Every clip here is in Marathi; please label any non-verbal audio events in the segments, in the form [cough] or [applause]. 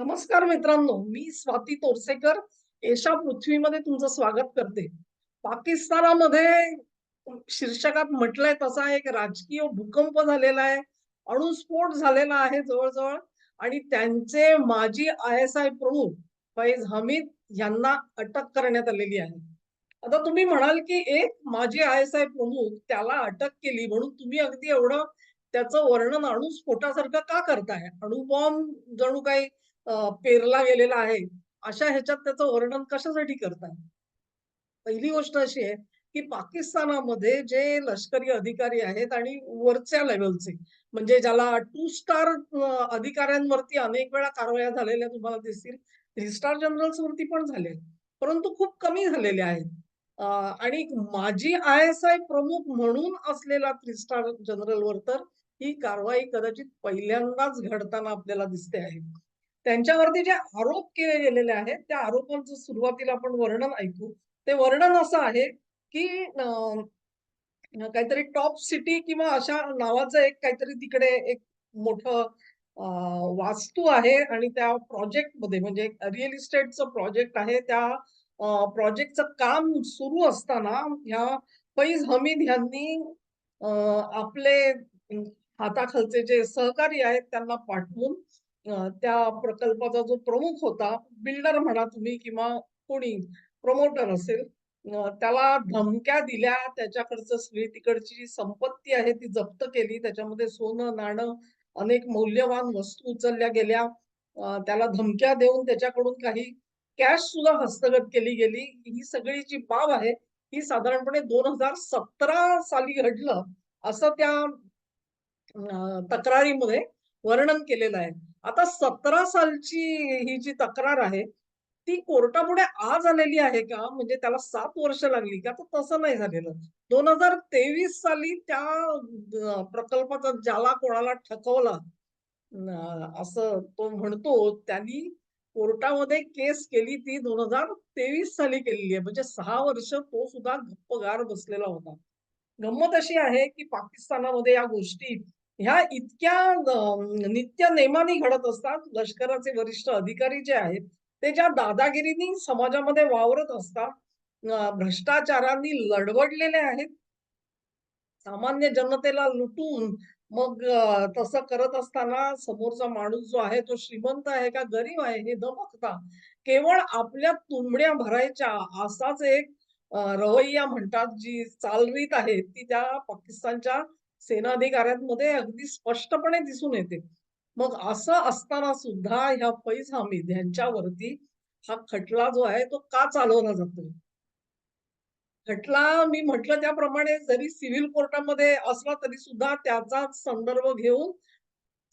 नमस्कार मित्रांनो मी स्वाती तोरसेकर एशा पृथ्वीमध्ये तुमचं स्वागत करते. पाकिस्तानामध्ये शीर्षकात म्हटलंय तसा एक राजकीय भूकंप झालेला आहे अणुस्फोट झालेला आहे जवळजवळ आणि त्यांचे माजी आय एस आय प्रमुख फैज हमीद यांना अटक करण्यात आलेली आहे. आता तुम्ही म्हणाल की एक माजी आय एस आय प्रमुख त्याला अटक केली म्हणून तुम्ही अगदी एवढं त्याचं वर्णन अणुस्फोटासारखं का करताय? अणुबॉम्ब जणू काही पेरला गेलेला आहे अशा ह्याच्यात त्याचं वर्णन कशासाठी करताय पहिली गोष्ट अशी आहे की पाकिस्तानामध्ये जे लष्करी अधिकारी आहेत आणि वरच्या लेवलचे म्हणजे ज्याला टू स्टार अधिकाऱ्यांवरती अनेक वेळा कारवाया झालेल्या तुम्हाला दिसतील थ्री स्टार जनरल्स वरती पण झाले परंतु खूप कमी झालेले आहेत. आणि माजी आय एस आय प्रमुख म्हणून असलेला थ्री स्टार जनरल वर तर ही कारवाई कदाचित पहिल्यांदाच घडताना आपल्याला दिसते आहे. त्यांच्यावरती जे आरोप केले गेलेले आहेत त्या आरोपांचं सुरुवातीला आपण वर्णन ऐकू. ते वर्णन असं आहे की काहीतरी टॉप सिटी किंवा अशा नावाचं एक काहीतरी तिकडे एक मोठं वास्तू आहे आणि त्या प्रोजेक्टमध्ये म्हणजे रिअल इस्टेटचं प्रोजेक्ट आहे त्या प्रोजेक्टचं काम सुरू असताना ह्या फैज हमीद यांनी आपले हाताखालचे जे सहकारी आहेत त्यांना पाठवून त्या प्रकल्पाचा जो प्रमुख होता बिल्डर म्हणा तुम्ही किंवा कोणी प्रमोटर असेल त्याला धमक्या दिल्या त्याच्याकडचं सगळी तिकडची जी संपत्ती आहे ती जप्त केली त्याच्यामध्ये सोनं नाणं अनेक मौल्यवान वस्तू उचलल्या गेल्या. त्याला धमक्या देऊन त्याच्याकडून काही कॅश सुद्धा हस्तगत केली गेली. ही सगळी जी बाब आहे ही साधारणपणे दोन हजार सतरा साली घडलं असं त्या तक्रारीमध्ये वर्णन केलेलं आहे. आता सतरा सालची ही जी तक्रार आहे ती कोर्टापुढे आज आलेली आहे का? म्हणजे त्याला सात वर्ष लागली का? तर तसं नाही झालेलं. दोन हजार तेवीस साली त्या प्रकल्पाचा ज्याला कोणाला ठकवला असं तो म्हणतो त्यांनी कोर्टामध्ये केस केली ती दोन हजार तेवीस साली केलेली आहे. म्हणजे सहा वर्ष तो सुद्धा गप्पगार बसलेला होता. गंमत अशी आहे की पाकिस्तानामध्ये या गोष्टी ह्या इतक्या नित्य नेमाने घडत असतात लष्कराचे वरिष्ठ अधिकारी जे आहेत ते ज्या दादागिरीनी समाजामध्ये वावरत असतात भ्रष्टाचारांनी लडवडलेले आहेत सामान्य जनतेला लुटून मग तसं करत असताना समोरचा माणूस जो आहे तो श्रीमंत आहे का गरीब आहे हे न बघता केवळ आपल्या तुंबड्या भरायच्या असाच एक रवैया म्हणतात जी चालरीत आहे ती त्या पाकिस्तानच्या सेनाधिकाऱ्यांमध्ये अगदी स्पष्टपणे दिसून येते. मग असं असताना सुद्धा ह्या फैज हमीद यांच्यावरती हा खटला जो आहे तो का चालवला जातो खटला मी म्हटलं त्याप्रमाणे जरी सिव्हिल कोर्टामध्ये असला तरी सुद्धा त्याचाच संदर्भ घेऊन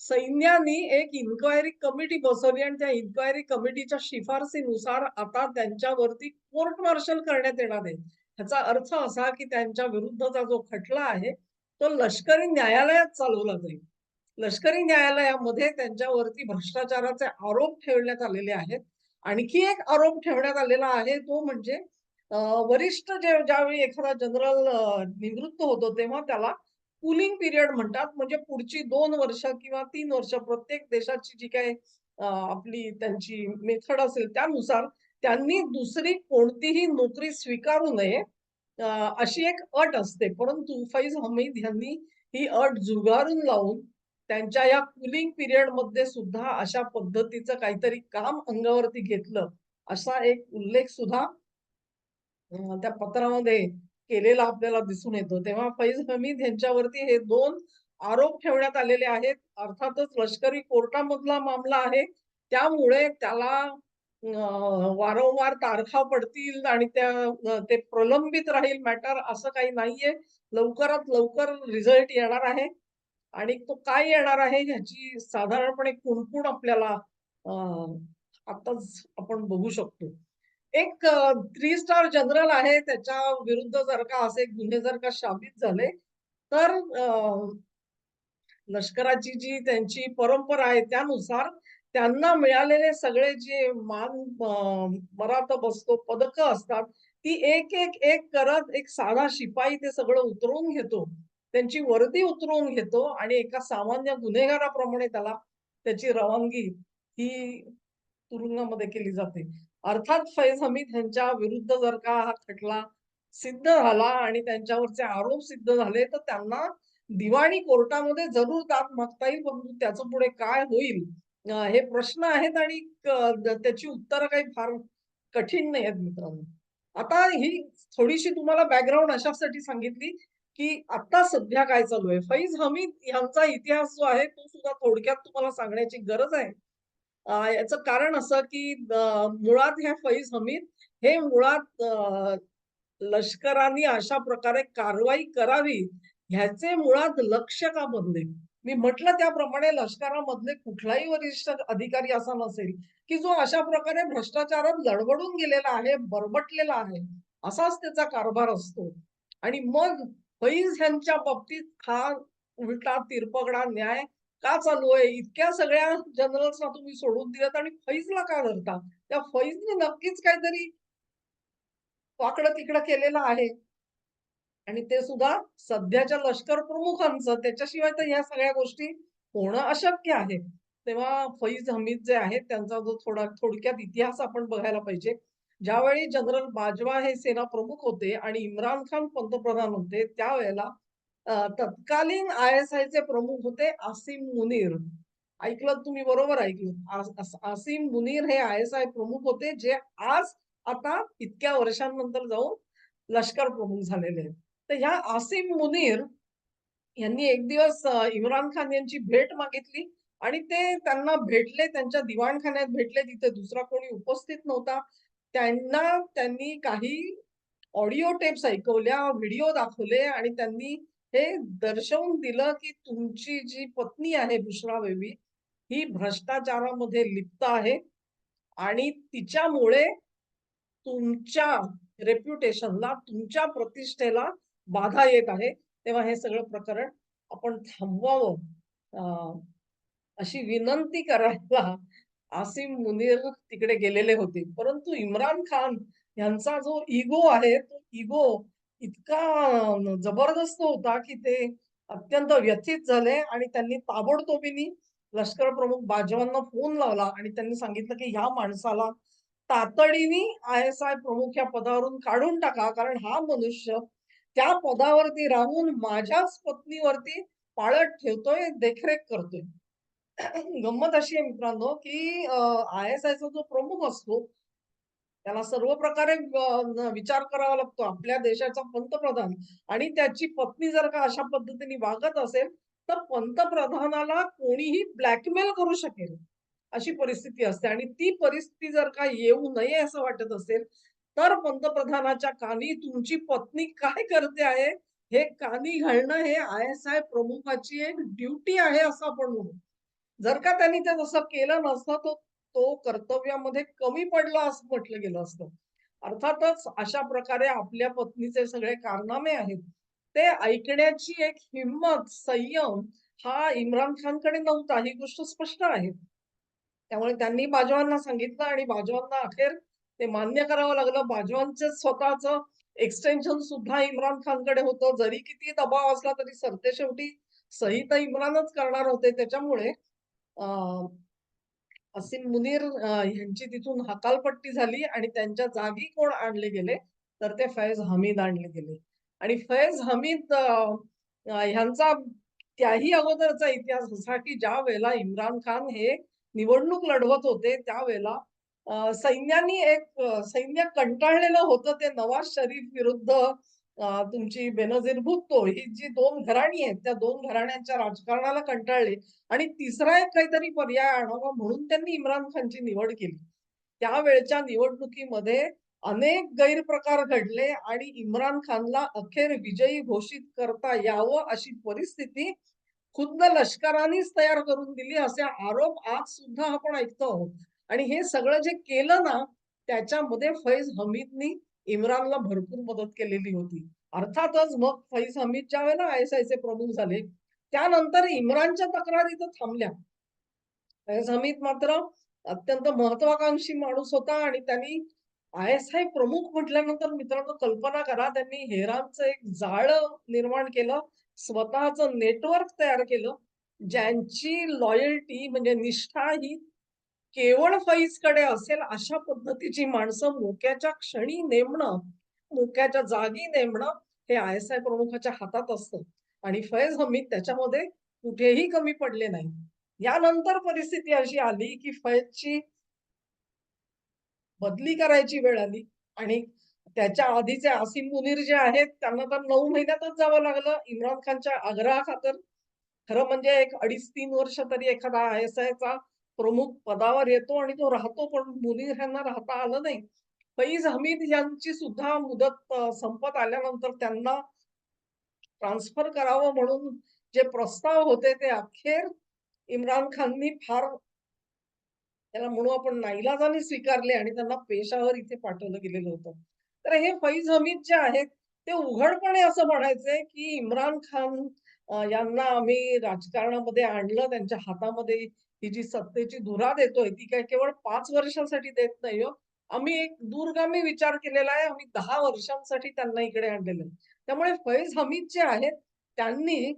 सैन्यानी एक इन्क्वायरी कमिटी बसवली आणि त्या इन्क्वायरी कमिटीच्या शिफारसीनुसार आता त्यांच्यावरती कोर्ट मार्शल करण्यात येणार आहे. ह्याचा अर्थ असा की त्यांच्या विरुद्धचा जो खटला आहे तो लष्करी न्यायालयात चालवला जाईल. लष्करी न्यायालयामध्ये त्यांच्यावरती भ्रष्टाचाराचे आरोप ठेवण्यात आलेले आहेत. आणखी एक आरोप ठेवण्यात आलेला आहे तो म्हणजे वरिष्ठ जे ज्यावेळी एखादा जनरल निवृत्त होतो तेव्हा त्याला कुलिंग पिरियड म्हणतात. म्हणजे पुढची दोन वर्ष किंवा तीन वर्ष प्रत्येक देशाची जी काही आपली त्यांची मेथड असेल त्यानुसार त्यांनी दुसरी कोणतीही नोकरी स्वीकारू नये. अशी एक अट असते. परंतु फैज हमीद यांनी ही अट जुगारून लावून त्यांच्या या कुलिंग पिरियडमध्ये सुद्धा अशा पद्धतीचं काहीतरी काम अंगावरती घेतलं असा एक उल्लेख सुद्धा त्या पत्रामध्ये केलेला आपल्याला दिसून येतो. तेव्हा फैज हमीद यांच्यावरती हे दोन आरोप ठेवण्यात आलेले आहेत. अर्थातच लष्करी कोर्टामधला मामला आहे. त्यामुळे त्याला वारंवार तारखा पडतील आणि त्या ते प्रलंबित राहील मॅटर असं काही नाहीये. लवकरात लवकर रिझल्ट येणार आहे. आणि तो काय येणार आहे ह्याची साधारणपणे कुणकुण आपल्याला आताच आपण बघू शकतो. एक थ्री स्टार जनरल आहे. त्याच्या विरुद्ध जर का असे गुन्हे जर का शाबित झाले तर लष्कराची जी त्यांची परंपरा आहे त्यानुसार त्यांना मिळालेले सगळे जे मान मरात बसतो पदक असतात ती एक एक एक करत एक साधा शिपाई ते सगळं उतरवून घेतो त्यांची वर्दी उतरवून घेतो आणि एका सामान्य गुन्हेगाराप्रमाणे त्याला त्याची रवानगी ही तुरुंगामध्ये केली जाते. अर्थात फैज हमीद यांच्या विरुद्ध जर का हा खटला सिद्ध झाला आणि त्यांच्यावरचे आरोप सिद्ध झाले, तर त्यांना दिवाणी कोर्टामध्ये जरूर दाद मागता येईल. परंतु त्याचं पुढे काय होईल हे प्रश्न आहेत आणि त्याची उत्तरं काही फार कठीण नाही आहेत मित्रांनो. आता ही थोडीशी तुम्हाला बॅकग्राऊंड अशासाठी सांगितली, की आता सध्या काय चालू आहे. फैज हमीद यांचा इतिहास जो आहे तो सुद्धा थोडक्यात तुम्हाला सांगण्याची गरज आहे. याचं कारण असं, की मुळात ह्या फैज हमीद हे मुळात लष्करांनी लष्कराने अशा प्रकारे कारवाई करावी, ह्याचे मुळात लक्ष का बनले? मी म्हटलं त्याप्रमाणे लष्करामधले कुठलाही वरिष्ठ अधिकारी असा नसेल, की जो अशा प्रकारे भ्रष्टाचारात लडबडून गेलेला आहे, बरबटलेला आहे. असाच त्याचा कारभार असतो. आणि मग फैज ह्यांच्या बाबतीत हा उलटा तिरपगडा न्याय का चालू आहे? इतक्या सगळ्या जनरल्सना तुम्ही सोडून दिलत आणि फैजला का धरता? त्या फैजने नक्कीच काहीतरी वाकडं-तिकडं केलेलं आहे. आणि ते सुद्धा सध्याच्या लष्कर प्रमुखांचं. त्याच्याशिवाय तर ह्या सगळ्या गोष्टी होणं अशक्य आहे. तेव्हा फैज हमीद जे आहेत त्यांचा जो थोडा थोडक्यात इतिहास आपण बघायला पाहिजे. ज्यावेळी जनरल बाजवा हे सेना प्रमुख होते आणि इम्रान खान पंतप्रधान होते, त्यावेळेला तत्कालीन आय-एस-आयचे प्रमुख होते आसिम मुनीर. ऐकलं तुम्ही बरोबर ऐकलं. आसिम मुनीर हे आय-एस-आय प्रमुख होते, जे आज आता इतक्या वर्षांनंतर जाऊन लष्कर प्रमुख झालेले आहेत. तर ह्या आसिम मुनीर यांनी एक दिवस इम्रान खान यांची भेट मागितली आणि ते त्यांना भेटले, त्यांच्या दिवाणखान्यात भेटले. तिथे दुसरा कोणी उपस्थित नव्हता. त्यांना त्यांनी काही ऑडिओ टेप्स ऐकवल्या, व्हिडिओ दाखवले आणि त्यांनी हे दर्शवून दिलं, की तुमची जी पत्नी आहे भुषणा बेबी ही भ्रष्टाचारामध्ये लिप्त आहे आणि तिच्यामुळे तुमच्या रेप्युटेशनला, तुमच्या प्रतिष्ठेला बाधा येत आहे. तेव्हा हे सगळं प्रकरण आपण थांबवावं अशी विनंती करायला आसिम मुनीर तिकडे गेलेले होते. परंतु इम्रान खान यांचा जो इगो आहे, तो इगो इतका जबरदस्त होता, की ते अत्यंत व्यथित झाले आणि त्यांनी ताबडतोबीनी लष्कर प्रमुख बाजवांना फोन लावला आणि त्यांनी सांगितलं, की ह्या माणसाला तातडीने आय-एस-आय प्रमुख या पदावरून काढून टाका. कारण हा मनुष्य त्या पदावरती राहून माझ्याच पत्नीवरती पाळत ठेवतोय, देखरेख करतोय. [clears throat] गंमत अशी आहे मित्रांनो, की आय-एस-आयचा जो प्रमुख असतो, त्याला सर्व प्रकारे विचार करावा लागतो. आपल्या देशाचा पंतप्रधान आणि त्याची पत्नी जर का अशा पद्धतीने वागत असेल, तर पंतप्रधानाला कोणीही ब्लॅकमेल करू शकेल, अशी परिस्थिती असते आणि ती परिस्थिती जर का येऊ नये असं वाटत असेल, तर पंतप्रधानाच्या कानी तुमची पत्नी काय करते आहे, हे कानी घालणं हे आय-एस-आय प्रमुखाची एक ड्युटी आहे असं आपण म्हणू. जर का त्यांनी ते तसं केलं नसतं, तर तो कर्तव्यामध्ये कमी पडला असं म्हटलं गेलं असतं. अर्थातच अशा प्रकारे आपल्या पत्नीचे सगळे कारनामे आहेत, ते ऐकण्याची एक हिंमत, संयम हा इम्रान खानकडे नव्हता. ही गोष्ट स्पष्ट आहे. त्यामुळे त्यांनी बाजवांना सांगितलं आणि बाजवांना अखेर ते मान्य करावं लागलं. बाजवांचं स्वतःचं एक्सटेन्शन सुद्धा इम्रान खानकडे होतं. जरी किती दबाव असला तरी सरतेशेवटी सही तर इम्रानच करणार होते. त्याच्यामुळे असिम असीम मुनीर यांची ह्यांची तिथून हकालपट्टी झाली आणि त्यांच्या जागी कोण आणले गेले, तर ते फैज हमीद आणले गेले. आणि फैज हमीद ह्यांचा त्याही अगोदरचा इतिहास असा, की ज्यावेळेला इम्रान खान हे निवडणूक लढवत होते, त्यावेळेला सैन्यानी एक सैन्य कंटाळलेलं होतं ते नवाज शरीफ विरुद्ध तुमची बेनझीर भुट्टो ही जी दोन घराणी आहेत, त्या दोन घराण्यांच्या राजकारणाला कंटाळले आणि तिसरा एक काहीतरी पर्याय आणावा म्हणून त्यांनी इम्रान खानची निवड केली. त्यावेळच्या निवडणुकीमध्ये अनेक गैरप्रकार घडले आणि इम्रान खानला अखेर विजयी घोषित करता यावं अशी परिस्थिती खुद्द लष्करानेच तयार करून दिली असे आरोप आज सुद्धा आपण ऐकतो आहोत. आणि हे सगळं जे केलं ना, त्याच्यामध्ये फैज हमीदनी इम्रानला भरपूर मदत केलेली होती. अर्थातच मग फैज हमीद ज्यावेळेला आय-एस-आयचे प्रमुख झाले, त्यानंतर इम्रानच्या तक्रारी तर थांबल्या. फैज हमीद मात्र अत्यंत महत्वाकांक्षी माणूस होता आणि त्यांनी आय-एस-आय प्रमुख म्हटल्यानंतर मित्रांनो कल्पना करा त्यांनी हेरांचं एक जाळ निर्माण केलं. स्वतःचं नेटवर्क तयार केलं. ज्यांची लॉयल्टी म्हणजे निष्ठा ही केवळ फैजकडे असेल अशा पद्धतीची माणसं मोक्याच्या क्षणी नेमणं, मोक्याच्या जागी नेमणं हे आय-एस-आय प्रमुखाच्या हातात असतं. आणि फैज हमीद त्याच्यामध्ये कुठेही कमी पडले नाही. यानंतर परिस्थिती अशी आली, की फैजची बदली करायची वेळ आली. आणि त्याच्या आधीचे आसिम मुनीर जे आहेत त्यांना तर नऊ महिन्यातच जावं लागलं. इम्रान खानच्या आग्रहा खातर खरं म्हणजे एक 2.5-3 वर्ष तरी एखादा आय-एस-आयचा प्रमुख पदावर येतो आणि तो राहतो, पण मुनीर यांना राहता आलं नाही. फैज हमीद यांची सुद्धा मुदत संपत आल्यानंतर त्यांना ट्रान्सफर करावं म्हणून जे प्रस्ताव होते ते अखेर इम्रान खाननी फार त्याला म्हणू आपण नाईलाजाने स्वीकारले आणि त्यांना पेशावर इथे पाठवलं गेलेलं होतं. तर हे फैज हमीद जे आहेत, ते उघडपणे असं म्हणायचे, की इम्रान खान यांना आम्ही राजकारणामध्ये आणलं, त्यांच्या हातामध्ये ही जी सत्तेची धुरा देतोय, ती काय केवळ पाच वर्षांसाठी देत नाही हो. आम्ही एक दूरगामी विचार केलेला आहे. आम्ही दहा वर्षांसाठी त्यांना इकडे आणलेलं आहे. त्यामुळे फैज हमीद जे आहेत, त्यांनी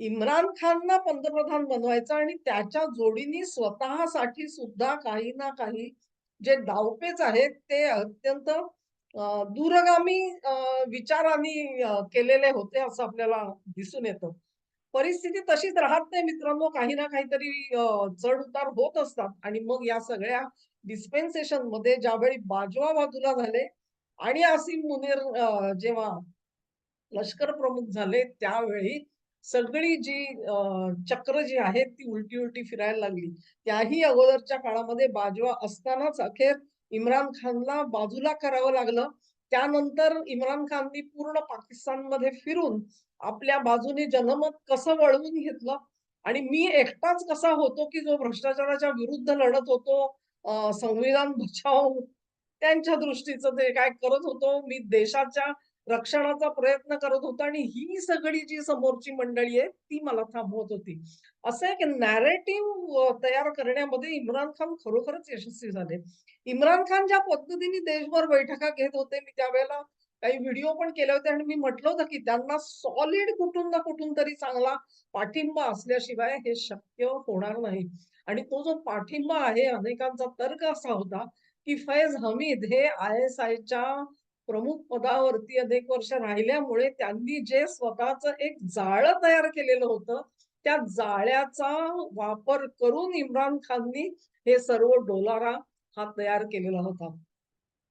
इम्रान खानना पंतप्रधान बनवायचं आणि त्याच्या जोडीने स्वतःसाठी सुद्धा काही ना काही जे डावपेच आहेत, ते अत्यंत दूरगामी विचारांनी केलेले होते असं आपल्याला दिसून येतं. परिस्थिती तशीच राहत नाही मित्रांनो, काही ना काहीतरी चढ-उतार होत असतात आणि मग या सगळ्या डिस्पेन्सेशनमध्ये ज्यावेळी बाजवा बाजूला झाले आणि आसिम मुनीर जेव्हा लष्कर प्रमुख झाले, त्यावेळी सगळी जी चक्र जी आहेत ती उलटी-उलटी फिरायला लागली. त्याही अगोदरच्या काळामध्ये बाजवा असतानाच अखेर इम्रान खानला बाजूला करावं लागलं. त्यानंतर इम्रान खाननी पूर्ण पाकिस्तानमध्ये फिरून आपल्या बाजूने जनमत कसं वळवून घेतलं आणि मी एकटाच कसा होतो, की जो भ्रष्टाचाराच्या विरुद्ध लढत होतो, संविधान बचाव त्यांच्या दृष्टीचं ते काय करत होतो. मी देशाच्या रक्षणाचा प्रयत्न करत होतो आणि ही सगळी जी समोरची मंडळी आहे, ती मला थांबवत होती. असं एक नॅरेटिव्ह तयार करण्यामध्ये इम्रान खान खरोखरच यशस्वी झाले. इम्रान खान ज्या पद्धतीने देशभर बैठका घेत होते, मी त्यावेळेला काही व्हिडिओ पण केले होते आणि मी म्हटलं होतं, की त्यांना सॉलिड कुठून ना कुठून तरी चांगला पाठिंबा असल्याशिवाय हे शक्य होणार नाही. आणि तो जो पाठिंबा आहे, अनेकांचा तर्क असा होता, की फैज हमीद हे आय-एस-आयच्या प्रमुख पदावरती अनेक वर्ष राहिल्यामुळे त्यांनी जे स्वतःचं एक जाळं तयार केलेलं होतं, त्या जाळ्याचा वापर करून इम्रान खाननी हे सर्व डोलारा हा तयार केलेला होता.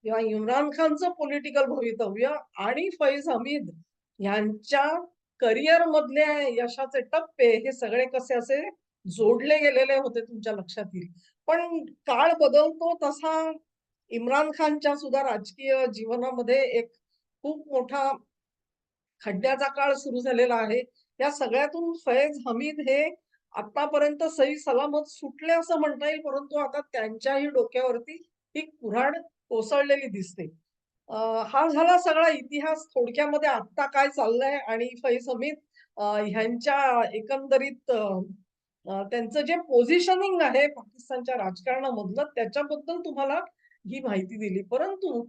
किंवा इम्रान खानचं पॉलिटिकल भवितव्य आणि फैज हमीद यांच्या करिअर मधले यशाचे टप्पे हे सगळे कसे असे जोडले गेलेले होते तुमच्या लक्षात येईल. पण काळ बदलतो तसा इम्रान खानच्या सुद्धा राजकीय जीवनामध्ये एक खूप मोठा खड्ड्याचा काळ सुरू झालेला आहे. या सगळ्यातून फैज हमीद हे आतापर्यंत सही सलामत सुटले असं म्हणता येईल, परंतु आता त्यांच्याही डोक्यावरती ही कुऱ्हाड कोसळलेली दिसते. हा झाला सगळा इतिहास थोडक्यामध्ये आत्ता काय चाललंय आणि फैज हमीद ह्यांच्या एकंदरीत त्यांचं जे पोझिशनिंग आहे पाकिस्तानच्या राजकारणामधलं त्याच्याबद्दल तुम्हाला ही माहिती दिली. परंतु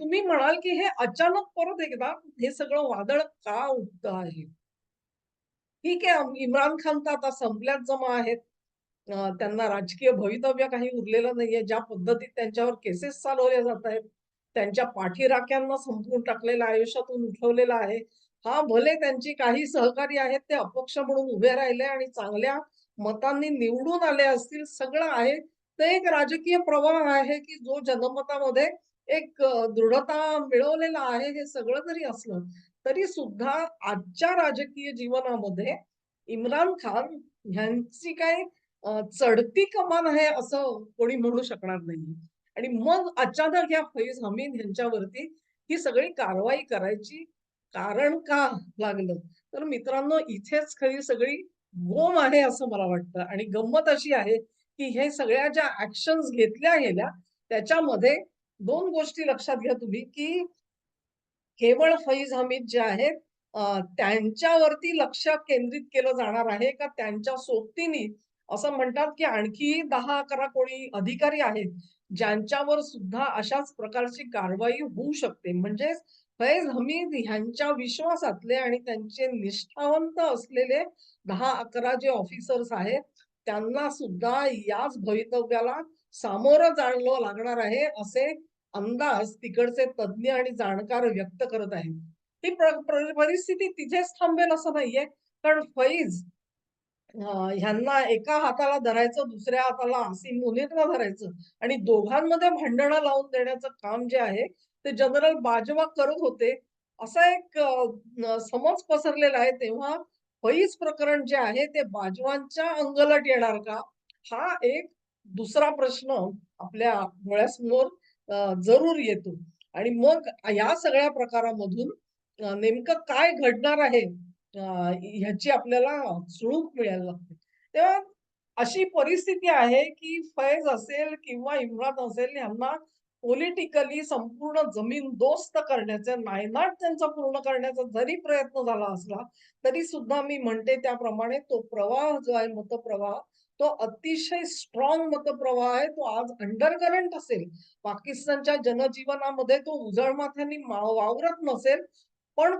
तुम्ही म्हणाल, की हे अचानक परत एकदा हे सगळं वादळ का उठत आहे? ठीक आहे, इम्रान खान तर आता संपल्यात जमा आहेत. त्यांना राजकीय भवितव्य काही उरलेलं नाहीये. ज्या पद्धतीत त्यांच्यावर केसेस चालवल्या जात आहेत, त्यांच्या पाठीराख्यांना संपवून टाकलेलं आयुष्यातून उठवलेला आहे. हा भले त्यांची काही सहकारी आहेत, ते अपक्ष म्हणून उभे राहिले आणि चांगल्या मतांनी निवडून आले असतील, सगळं आहे. ते एक राजकीय प्रवाह आहे, की जो जनमतामध्ये एक दृढता मिळवलेला आहे. हे सगळं जरी असलं, तरी सुद्धा आजच्या राजकीय जीवनामध्ये इम्रान खान ह्यांची काही चढती कमान आहे असं कोणी म्हणू शकणार नाही. आणि मग अचानक या फैज हमीद यांच्यावरती ही सगळी कारवाई करायची कारण का लागलं? तर मित्रांनो इथेच खरी सगळी गोम आहे असं मला वाटतं आणि गंमत अशी आहे, की हे सगळ्या ज्या ऍक्शन घेतल्या गेल्या त्याच्यामध्ये दोन गोष्टी लक्षात घ्या तुम्ही, की केवळ फैज हमीद जे आहेत त्यांच्यावरती लक्ष केंद्रित केलं जाणार आहे का त्यांच्या सोबतीने असं म्हणतात, की आणखी दहा अकरा कोणी अधिकारी आहेत, ज्यांच्यावर सुद्धा अशाच प्रकारची कारवाई होऊ शकते. म्हणजेच फैज हमीद ह्यांच्या विश्वासातले आणि त्यांचे निष्ठावंत असलेले दहा अकरा जे ऑफिसर्स आहेत, त्यांना सुद्धा याच भवितव्याला सामोरं जाणं लागणार आहे असे अंदाज तिकडचे तज्ञ आणि जाणकार व्यक्त करत आहेत. ही परिस्थिती तिथेच थांबेल असं नाहीये. कारण फैज ह्यांना एका हाताला धरायचं, दुसऱ्या हाताला असीम मुनीरला धरायचं आणि दोघांमध्ये भांडणं लावून देण्याचं काम जे आहे, ते जनरल बाजवा करत होते. असा एक समज पसरलेला आहे. तेव्हा पैस प्रकरण जे आहे, ते बाजवांच्या अंगलट येणार का? हा एक दुसरा प्रश्न आपल्या डोळ्यासमोर जरूर येतो आणि मग या सगळ्या प्रकारामधून नेमकं काय घडणार आहे ह्याची आपल्याला सुळूक मिळायला लागते. तेव्हा अशी परिस्थिती आहे, की फैज असेल किंवा इम्रान असेल यांना पॉलिटिकली संपूर्ण जमीन दोस्त करण्याचा, नायनाट त्यांचा पूर्ण करण्याचा जरी प्रयत्न झाला असला, तरी सुद्धा मी म्हणते त्याप्रमाणे तो प्रवाह जो आहे मतप्रवाह, तो अतिशय स्ट्रॉंग मतप्रवाह आहे. तो आज अंडरकरंट असेल. पाकिस्तानच्या जनजीवनामध्ये तो उजळमाथ्यांनी वावरत नसेल, पण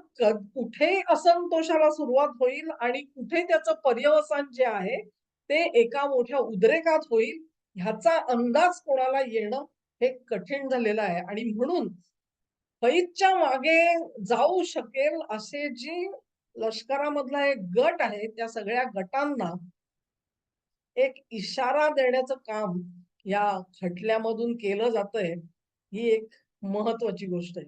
कुठे असंतोषाला सुरुवात होईल आणि कुठे त्याचं पर्यवसान जे आहे, ते एका मोठ्या उद्रेकात होईल, ह्याचा अंदाज कोणाला येणं हे कठीण झालेलं आहे आणि म्हणून फैजच्या मागे जाऊ शकेल असे जी लष्करामधला एक गट आहे, त्या सगळ्या गटांना एक इशारा देण्याचं काम या खटल्यामधून केलं जातंय, ही एक महत्वाची गोष्ट आहे.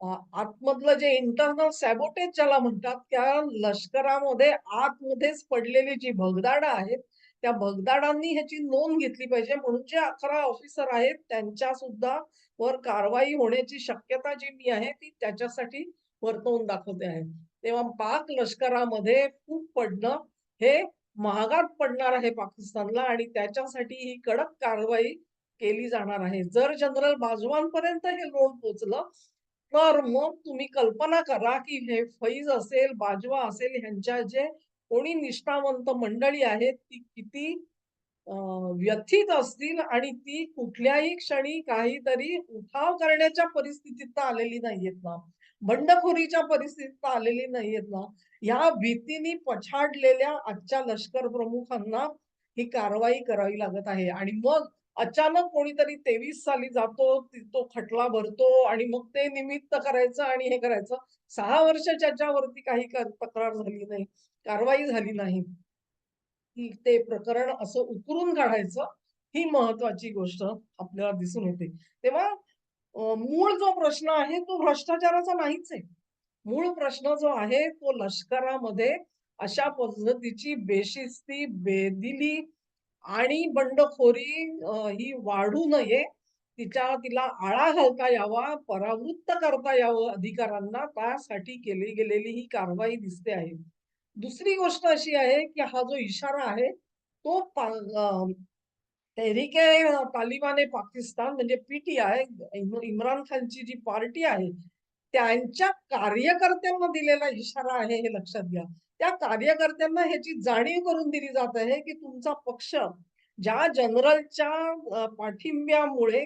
आतमधलं जे इंटरनल सॅबोटेज ज्याला म्हणतात, त्या लष्करामध्ये आतमध्येच पडलेली जी भगदाडं आहेत, त्या भगदाडांनी ह्याची नोंद घेतली पाहिजे. म्हणून जे 11 ऑफिसर आहेत, त्यांच्या सुद्धा वर कारवाई होण्याची शक्यता जी मी आहे, ती त्याच्यासाठी वर्तवून दाखवते आहे. तेव्हा पाक लष्करामध्ये खूप पडणं हे महागात पडणार आहे पाकिस्तानला आणि त्याच्यासाठी ही कडक कारवाई केली जाणार आहे. जर जनरल बाजवांपर्यंत हे लोन पोहोचलं, तर मग तुम्ही कल्पना करा, की हे फैज असेल, बाजवा असेल, ह्यांच्या जे कोणी निष्ठावंत मंडळी आहेत, ती किती व्यथित असतील आणि ती कुठल्याही क्षणी काहीतरी उठाव करण्याच्या परिस्थितीत तर आलेली नाहीयेत ना. बंडखोरीच्या परिस्थितीत तर आलेली नाहीयेत ना. ह्या भीतीने पछाडलेल्या आजच्या लष्कर प्रमुखांना ही कारवाई करावी लागत आहे आणि मग अचानक कोणीतरी 23 साली जातो, तो खटला भरतो आणि मग ते निमित्त करायचं आणि हे करायचं. सहा वर्ष ज्याच्यावरती काही तक्रार झाली नाही, कारवाई झाली नाही. ते प्रकरण असं उकरून काढायचं, ही महत्वाची गोष्ट आपल्याला दिसून येते. तेव्हा मूळ जो प्रश्न आहे तो भ्रष्टाचाराचा नाहीच आहे. मूळ प्रश्न जो आहे तो लष्करामध्ये अशा पद्धतीची बेशिस्ती, बेदिली आणि बंडखोरी ही वाढू नये. तिच्या तिला आळा घालता यावा, परावृत्त करता यावं अधिकारांना त्यासाठी केली गेलेली ही कारवाई दिसते आहे. दुसरी गोष्ट अशी आहे, की हा जो इशारा आहे, तो पा तालिबान ए पाकिस्तान म्हणजे पीटीआय इम्रान खानची जी पार्टी आहे, त्यांच्या कार्यकर्त्यांना दिलेला इशारा आहे हे लक्षात घ्या. त्या कार्यकर्त्यांना ह्याची जाणीव करून दिली जात आहे, की तुमचा पक्ष ज्या जनरलच्या पाठिंब्यामुळे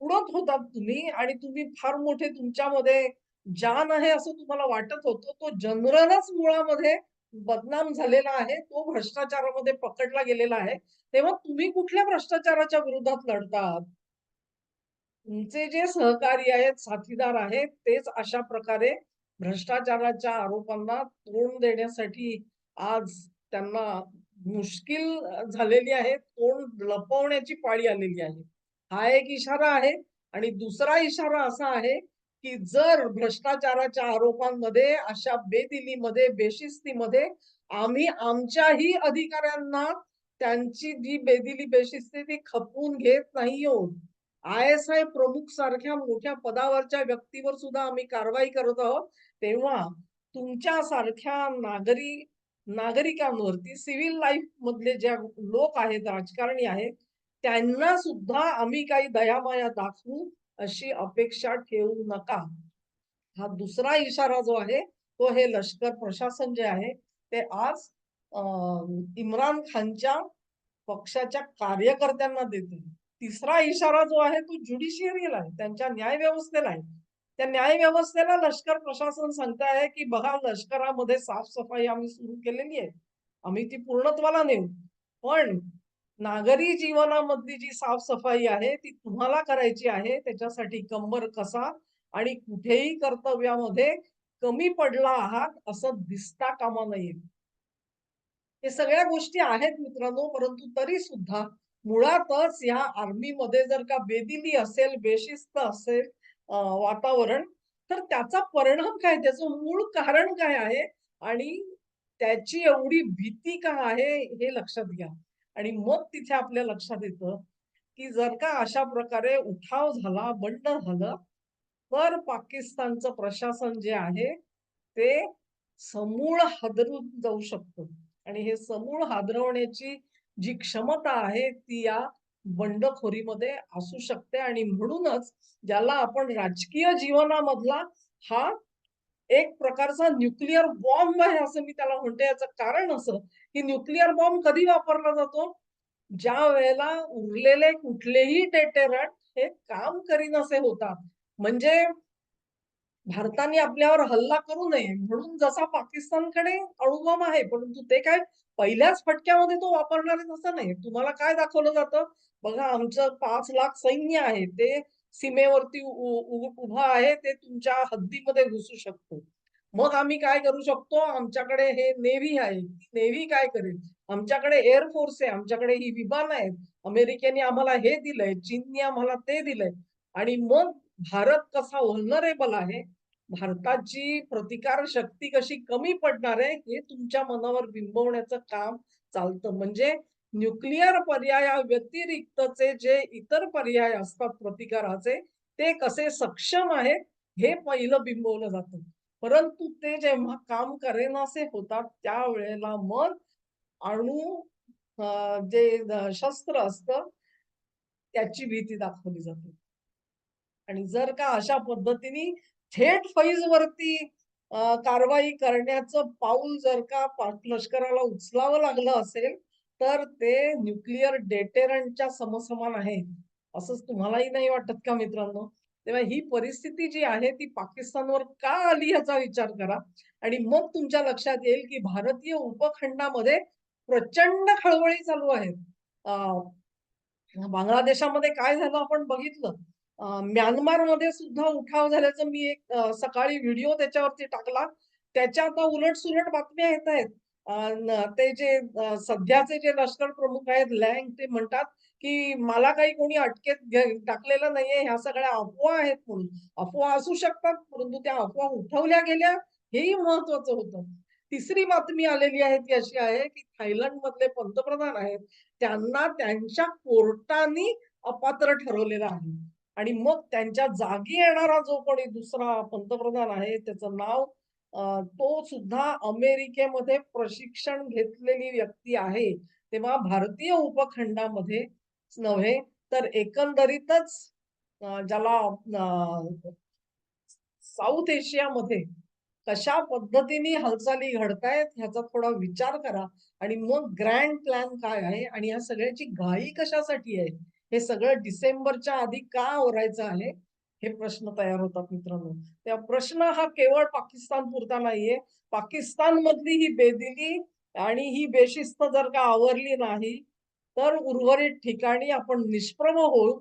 उडत होतात तुम्ही आणि तुम्ही फार मोठे तुमच्यामध्ये जान आहे असं तुम्हाला वाटत होतं. तो जनरलच मुळामध्ये बदनाम झालेला आहे. तो भ्रष्टाचारामध्ये पकडला गेलेला आहे. तेव्हा तुम्ही कुठल्या भ्रष्टाचाराच्या विरोधात लढतात? तुमचे जे सहकारी आहेत, साथीदार आहेत, तेच अशा प्रकारे भ्रष्टाचाराच्या आरोपांना तोंड देण्यासाठी आज त्यांना मुश्किल झालेली आहे. तोंड लपवण्याची पाळी आलेली आहे. हा एक इशारा आहे आणि दुसरा इशारा असा आहे, की जर भ्रष्टाचाराच्या आरोपांमध्ये, अशा बेदिलीमध्ये, बेशिस्तीमध्ये आम्ही आमच्याही अधिकाऱ्यांना त्यांची जी बेदिली, बेशिस्ती ती खपवून घेत नाही आहोत. आय-एस-आय प्रमुख सारख्या मोठ्या पदावरच्या व्यक्तीवर सुद्धा आम्ही कारवाई करत आहोत. तेव्हा तुमच्यासारख्या नागरी नागरिकांवरती सिव्हिल लाईफ मधले जे लोक आहेत, राजकारणी आहेत, त्यांना सुद्धा आम्ही काही दयामाया दाखवू अशी अपेक्षा ठेवू नका. हा दुसरा इशारा जो आहे, तो हे लष्कर प्रशासन जे आहे, ते आज इम्रान खानच्या पक्षाच्या कार्यकर्त्यांना देते. तिसरा इशारा जो आहे तो ज्युडिशियरीला आहे, त्यांच्या न्यायव्यवस्थेला आहे. त्या न्यायव्यवस्थेला लष्कर प्रशासन सांगत आहे, की बघा लष्करामध्ये साफसफाई आम्ही सुरू केलेली आहे. आम्ही ती पूर्णत्वाला नेऊ. पण नागरी जीवनामधली जी साफसफाई आहे ती तुम्हाला करायची आहे. त्याच्यासाठी कंबर कसा आणि कुठेही कर्तव्यामध्ये कमी पडला आहात असं दिसता कामा नये. हे सगळ्या गोष्टी आहेत मित्रांनो, परंतु तरी सुद्धा मुळातच या आर्मीमध्ये जर का बेदिली असेल, बेशिस्त असेल वातावरण, तर त्याचा परिणाम काय? त्याचं मूळ कारण काय आहे? आणि त्याची एवढी भीती का आहे? हे लक्षात घ्या. आणि मग तिथे आपल्या लक्षात येतं, की जर का अशा प्रकारे उठाव झाला, बंड झालं, तर पाकिस्तानचं प्रशासन जे आहे, ते समूळ हादरून जाऊ शकतं. आणि हे समूळ हादरवण्याची जी क्षमता आहे, ती या बंडखोरीमध्ये असू शकते आणि म्हणूनच ज्याला आपण राजकीय जीवनामधला हा एक प्रकारचा न्यूक्लिअर बॉम्ब आहे असं मी त्याला म्हणते. याचं कारण असं, की न्यूक्लिअर बॉम्ब कधी वापरला जातो? ज्या वेळेला उरलेले कुठलेही टेटेरट हे काम करीनासे होतात. म्हणजे भारताने आपल्यावर हल्ला करू नये म्हणून जसा पाकिस्तानकडे अणुबॉम्ब आहे, परंतु ते काय पहिल्याच फटक्यामध्ये तो वापरणार असं नाही. तुम्हाला काय दाखवलं जातं? बघा आमचं पाच लाख सैन्य आहे. ते सीमेवरती उ उभं आहे. ते तुमच्या हद्दीमध्ये घुसू शकतो. मग आम्ही काय करू शकतो? आमच्याकडे हे नेव्ही आहे. नेव्ही काय करेल? आमच्याकडे एअरफोर्स आहे. आमच्याकडे ही विमानं आहेत. अमेरिकेने आम्हाला हे दिलंय, चीनने आम्हाला ते दिलंय आणि मग भारत कसा व्हल्नरेबल आहे, भारताची प्रतिकार शक्ती कशी कमी पडणार आहे, हे तुमच्या मनावर बिंबवण्याचं काम चालतं. म्हणजे न्यूक्लिअर पर्यायाव्यतिरिक्तचे जे इतर पर्याय असतात प्रतिकाराचे, ते कसे सक्षम आहेत, हे पहिलं बिंबवलं जातं. परंतु ते जेव्हा काम करेनासे होतात, त्यावेळेला मग अणू जे शस्त्र असतं, त्याची भीती दाखवली जाते. आणि जर का अशा पद्धतीने थेट फैजवरती कारवाई करण्याचं पाऊल जर का लष्कराला उचलावं लागलं असेल, तर ते न्यूक्लिअर डेटेरंटच्या समसमान आहे. असंच तुम्हालाही नाही वाटत का मित्रांनो? तेव्हा ही परिस्थिती जी आहे ती पाकिस्तानवर का आली याचा विचार करा आणि मग तुमच्या लक्षात येईल, की भारतीय उपखंडामध्ये प्रचंड खळबळी चालू आहेत. बांगलादेशामध्ये काय झालं आपण बघितलं. म्यानमारमध्ये सुद्धा उठाव झाल्याचं मी एक सकाळी व्हिडिओ त्याच्यावरती टाकला. त्याच्या आता उलट-सुलट बातम्या येत आहेत. ते जे सध्याचे जे लष्कर प्रमुख आहेत लँग ते म्हणतात, की मला काही कोणी अटकेत टाकलेलं नाहीये. ह्या सगळ्या अफवा आहेत म्हणून. अफवा असू शकतात, परंतु त्या अफवा उठवल्या गेल्या हेही महत्वाचं होतं. तिसरी बातमी आलेली आहे ती अशी आहे, की थायलंडमधले पंतप्रधान आहेत. त्यांना त्यांच्या कोर्टानी अपात्र ठरवलेलं आहे. आणि मग त्यांच्या जागी येणारा जो कोणी दुसरा पंतप्रधान आहे, त्याचं नाव तो सुद्धा अमेरिकेमध्ये प्रशिक्षण घेतलेली व्यक्ती आहे. तेव्हा भारतीय उपखंडामध्ये नव्हे, तर एकंदरीतच ज्याला साऊथ एशियामध्ये कशा पद्धतीने हालचाली घडतायत ह्याचा थोडा विचार करा आणि मग ग्रँड प्लॅन काय आहे आणि या सगळ्याची घाई कशासाठी आहे? हे सगळं डिसेंबरच्या आधी का आवरायचं आहे? हे प्रश्न तयार होतात मित्रांनो. त्या प्रश्न हा केवळ पाकिस्तान पुरता नाहीये. पाकिस्तानमधली ही बेदिली आणि ही बेशिस्त जर का आवरली नाही, तर उर्वरित ठिकाणी आपण निष्प्रभ होऊ,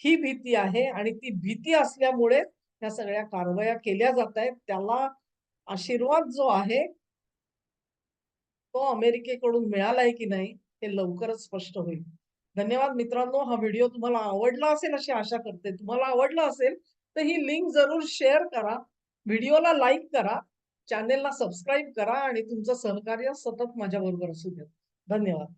ही भीती आहे आणि ती भीती असल्यामुळे ह्या सगळ्या कारवाया केल्या जात आहेत त्याला आशीर्वाद जो आहे तो अमेरिकेकडून मिळालाय की नाही हे लवकरच स्पष्ट होईल. धन्यवाद मित्रांनो. हा व्हिडिओ तुम्हाला आवडला असेल अशी आशा करते. तुम्हाला आवडला असेल तर ही लिंक जरूर शेअर करा. व्हिडिओला लाईक करा. चॅनेलला सबस्क्राईब करा आणि तुमचं सहकार्य सतत माझ्याबरोबर असू द्या. धन्यवाद.